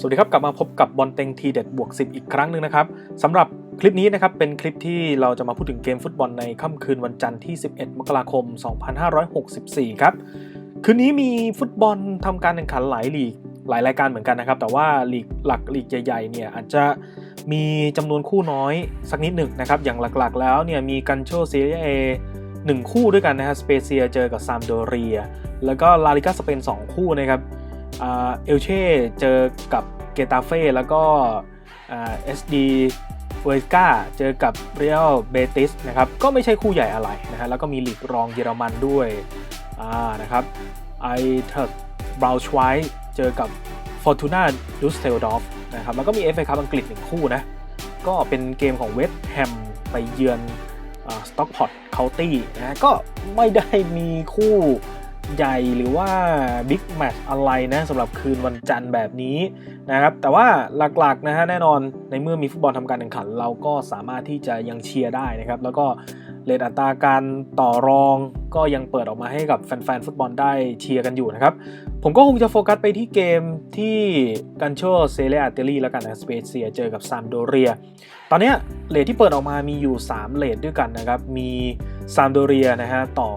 สวัสดีครับกลับมาพบกับบอลเต็งทีเด็ดบวก 10 อีกครั้งหนึ่งนะครับสำหรับคลิปนี้นะครับเป็นคลิปที่เราจะมาพูดถึงเกมฟุตบอลในค่ำคืนวันจันทร์ที่ 11 มกราคม 2564 ครับคืนนี้มีฟุตบอลทำการแข่งขันหลายลีกหลายรายการเหมือนกันนะครับ แต่ว่าลีกหลักลีกใหญ่ๆเนี่ยอาจจะมีจำนวนคู่น้อยสักนิดหนึ่งนะครับอย่างหลักๆ แล้วเนี่ยมีกันโชเซียเอหนึ่งคู่ด้วยกันนะฮะสเปเซียเจอกับซามโดเรีย แล้วก็ลาลิกาสเปน 2 คู่นะครับ เอลเช่เจอกับเกตาเฟ่แล้วก็เอสดีเวสกาเจอกับเรียลเบติสนะครับก็ไม่ใช่คู่ใหญ่อะไรนะฮะแล้วก็มีลีกรองเยอรมันด้วยอ่านะครับไอเทอร์บราวชไวเจอกับฟอร์ตูน่าดูสเทลดอฟนะครับแล้วก็มี FA คัพอังกฤษหนึ่งคู่นะก็เป็นเกมของเวสต์แฮมไปเยือนสต็อกพอร์ตเคานตี้นะก็ไม่ได้มีคู่ ใหญ่หรือว่าบิ๊กแมตช์อะไรนะสำหรับคืนวันจันทร์แบบนี้นะครับ แต่ว่าหลักๆนะฮะแน่นอนในเมื่อมีฟุตบอลทำการแข่งขัน เราก็สามารถที่จะยังเชียร์ได้นะครับ แล้วก็เลทอัตราการต่อรองก็ยังเปิดออกมาให้กับแฟนๆฟุตบอลได้เชียร์กันอยู่นะครับ ผมก็คงจะโฟกัสไปที่เกมที่กันโชเซเลอาเตลีแล้วกันนะสเปเซียเจอกับซามโดเรีย ตอนนี้เลทที่เปิดออกมามีอยู่ 3เลทด้วยกันนะครับ มีซามโดเรียนะฮะต่อ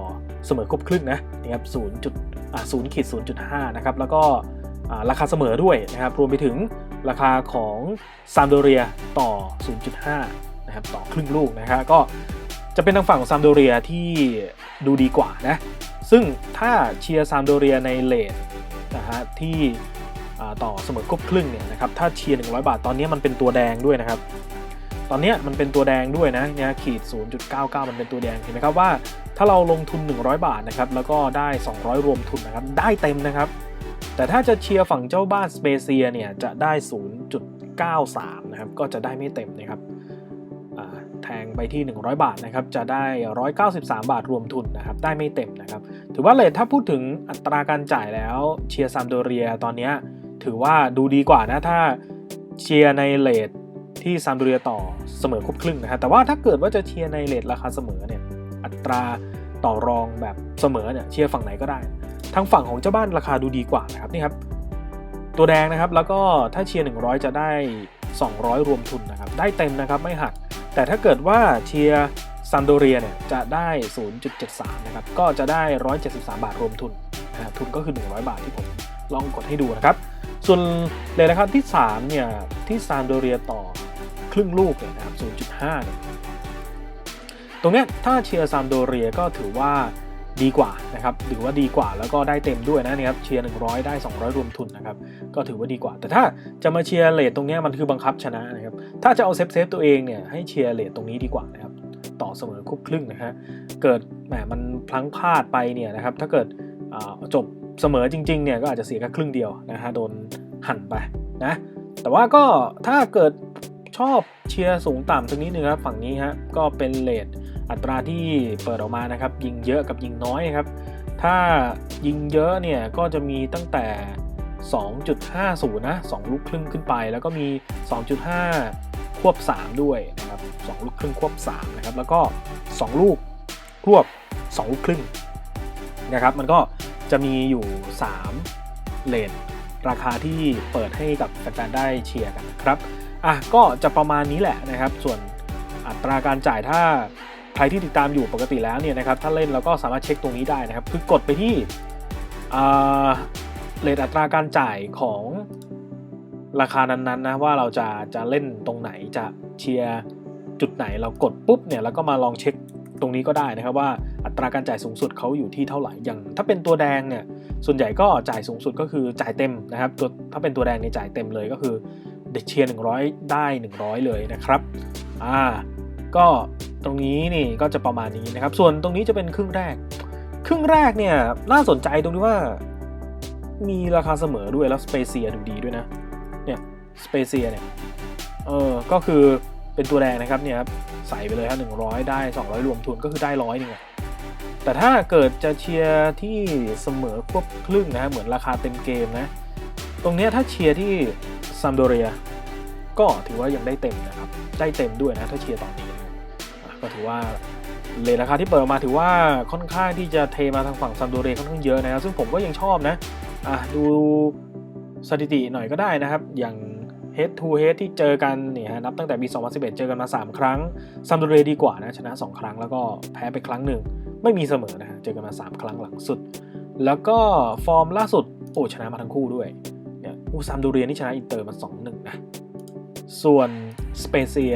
เสมอครบครึ่งนะนะครับ0จุดอ่า0ขีด0.5นย์จุดห้านะครับแล้วก็อ่าราคาเสมอด้วยนะครับรวมไปถึงราคาของซามโดเรียต่อ 0.5 นะครับต่อครึ่งลูกนะฮะก็จะเป็นทางฝั่งของซามโดเรียที่ดูดีกว่านะซึ่งถ้าเชียร์ซามโดเรียในเลทนะฮะที่ต่อเสมอครบครึ่งเนี่ยนะครับถ้าเชียร์100 บาทตอนนี้มันเป็นตัวแดงด้วยนะครับ ตอนนี้มันเป็นตัวแดงด้วยนะเนี่ยขีด 0.99 มันเป็นตัวแดงเห็นไหมครับว่า ถ้าเราลงทุน 100 บาทนะครับแล้วก็ได้ 200 รวมทุนนะครับได้เต็มนะครับ แต่ถ้าจะเชียร์ฝั่งเจ้าบ้านสเปเซียเนี่ยจะได้ 0.93 นะครับก็จะได้ไม่เต็มนะครับแทงไปที่ 100 บาทนะครับจะได้ 193 บาทรวมทุนนะครับได้ไม่เต็มนะครับถือว่าเลทถ้าพูดถึงอัตราการจ่ายแล้วเชียร์ซามโดเรียตอนนี้ถือว่าดูดีกว่านะถ้าเชียร์ในเลท ที่ซามโดเรียต่อเสมอครบครึ่งนะฮะแต่ว่าถ้าเกิดว่าจะเชียร์ในเลทราคาเสมอเนี่ยอัตราต่อรองแบบเสมอเนี่ยเชียร์ฝั่งไหนก็ได้ ทางฝั่งของเจ้าบ้านราคาดูดีกว่านะครับนี่ครับตัวแดงนะครับแล้วก็ถ้าเชียร์100 จะได้ 200 รวมทุนนะครับได้เต็มนะครับไม่หัก แต่ถ้าเกิดว่าเชียร์ซัมโดเรียเนี่ยจะได้ 0.73 นะครับ ก็จะได้ 173 บาทรวมทุนนะฮะทุนก็คือ 100 บาทที่ผมลองกดให้ดูนะครับ ส่วนเลยนะครับที่ 3 เนี่ย ที่ซามโดเรียต่อครึ่งลูกเนี่ยนะครับ 0.5เนี่ยตรงเนี้ยถ้าเชียร์ซามโดเรียก็ถือว่าดีกว่านะครับถือว่าดีกว่าแล้วก็ได้เต็มด้วยนะเนี่ยครับเชียร์100 ได้ 200 รวมทุนนะครับก็ถือว่าดีกว่า แต่ถ้าจะมาเชียร์เลทตรงนี้มันคือบังคับชนะนะครับถ้าจะเอาเซฟเซฟตัวเองเนี่ยให้เชียร์เลทตรงนี้ดีกว่านะครับต่อเสมอคุบครึ่งนะฮะเกิดแหมมันพลั้งพลาดไปเนี่ยนะครับถ้าเกิดจบเสมอจริงๆเนี่ยก็อาจจะเสียแค่ครึ่งเดียวนะฮะโดนหั่นไปนะ แต่ว่าก็ถ้าเกิดชอบเชียร์สูงต่ำสักนิดนึงครับ ฝั่งนี้ฮะก็เป็นเลทอัตราที่เปิดออกมานะครับ ยิงเยอะกับยิงน้อยครับ ถ้ายิงเยอะเนี่ยก็จะมีตั้งแต่ 2.50 นะ 2 ลูกครึ่งขึ้นไป แล้วก็มี 2.5 ควบ 3 ด้วยนะครับ 2 ลูกครึ่งควบ 3 นะครับ แล้วก็ 2 ลูกควบ 2 ลูกครึ่งนะครับ มันก็จะมีอยู่ 3 เลน ราคาที่เปิดให้กับแฟนๆได้เชียร์กันนะครับอะก็จะประมาณนี้แหละนะครับ ส่วนอัตราการจ่ายถ้าใครที่ติดตามอยู่ปกติแล้วเนี่ยนะครับถ้าเล่นเราก็สามารถเช็คตรงนี้ได้นะครับ คือกดไปที่เลทอัตราการจ่ายของราคานั้นๆนะว่าเราจะจะเล่นตรงไหนจะเชียร์จุดไหนเรากดปุ๊บเนี่ยแล้วก็มาลองเช็คตรงนี้ก็ได้นะครับว่า อัตราการจ่ายสูงสุดเขาอยู่ที่เท่าไหร่อย่าง ถ้าเป็นตัวแดงเนี่ยส่วนใหญ่ก็จ่ายสูงสุดก็คือจ่ายเต็มนะครับตัวถ้าเป็นตัวแดงเนี่ยจ่ายเต็มเลยก็คือเด็กเชียร์100 ได้ 100 เลยนะครับอ่าก็ตรงนี้นี่ก็จะประมาณนี้นะครับ ส่วนตรงนี้จะเป็นครึ่งแรก ครึ่งแรกเนี่ยน่าสนใจตรงที่ว่ามีราคาเสมอด้วยแล้วสเปเซียดูดีด้วยนะเนี่ยสเปเซียเนี่ยเออก็คือเป็นตัวแดงนะครับเนี่ยครับใส่ไปเลยครับหนึ่งร้อยได้ 200 รวมทุนก็คือได้ร้อยหนึ่ง แต่ถ้าเกิดจะเชียร์ที่เสมอควบครึ่งนะเหมือนราคาเต็มเกมนะ ตรงนี้ถ้าเชียร์ที่ซัมโดเรีย ก็ถือว่ายังได้เต็มนะครับ ได้เต็มด้วยนะถ้าเชียร์ตอนนี้ ก็ถือว่าเลทราคาที่เปิดออกมาถือว่าค่อนข้างที่จะเทมาทางฝั่งซัมโดเรียค่อนข้างเยอะนะครับซึ่งผมก็ยังชอบนะอะดูสถิติหน่อยก็ได้นะครับ อย่าง head to head ที่เจอกันเนี่ยฮะนับตั้งแต่ปี 2011 เจอกันมา 3 ครั้งซัมโดเรียดีกว่านะชนะ 2 ครั้งแล้วก็แพ้ไปครั้งหนึ่ง ไม่มีเสมอนะฮะเจอกันมา 3 ครั้งหลังสุด แล้วก็ฟอร์มล่าสุดโอ้ชนะมาทั้งคู่ด้วยเนี่ยอูซัมโดเรียนี่ชนะอินเตอร์มา 2-1 นะ ส่วนสเปเซีย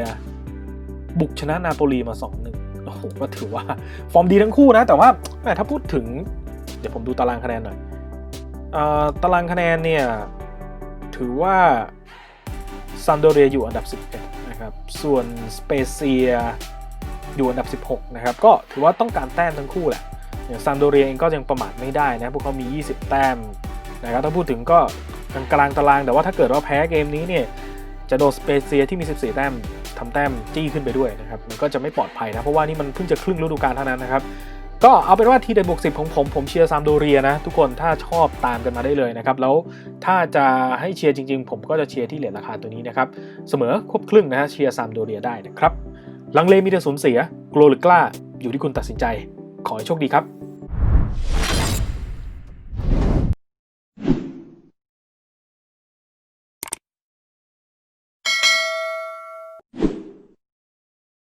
บุกชนะนาโปลีมา 2-1 โอ้โหก็ถือว่าฟอร์มดีทั้งคู่นะ แต่ว่าแหมถ้าพูดถึง เดี๋ยวผมดูตารางคะแนนหน่อยอ่อตารางคะแนนเนี่ย ถือว่าซัมโดเรียอยู่อันดับ 11 นะครับ ส่วนสเปเซีย อยู่อันดับ 16 นะครับ ก็ถือว่าต้องการแต้มทั้งคู่แหละ อย่างซัมโดเรียเองก็ยังประมาทไม่ได้นะ พวกเขามี 20 แต้มนะครับ ถ้าพูดถึงก็กลางกลางตาราง แต่ว่าถ้าเกิดว่าแพ้เกมนี้เนี่ยจะโดนสเปเซียที่มี 14 แต้มทำแต้มจี้ขึ้นไปด้วยนะครับ มันก็จะไม่ปลอดภัยนะ เพราะว่านี่มันเพิ่งจะครึ่งฤดูกาลเท่านั้นนะครับ ก็เอาเป็นว่าทีเด็ดบวกสิของผมผมเชียร์ซามโดเรียนะ ทุกคนถ้าชอบตามกันมาได้เลยนะครับ แล้วถ้าจะให้เชียร์จริง ๆ ผมก็จะเชียร์ที่เหรียญราคาตัวนี้นะครับ เสมอครบครึ่งนะฮะเชียร์ซามโดเรียได้นะครับ ลังเลมีแต่สูญเสีย กลัวหรือกล้า อยู่ที่คุณตัดสินใจ ขอให้โชคดีครับ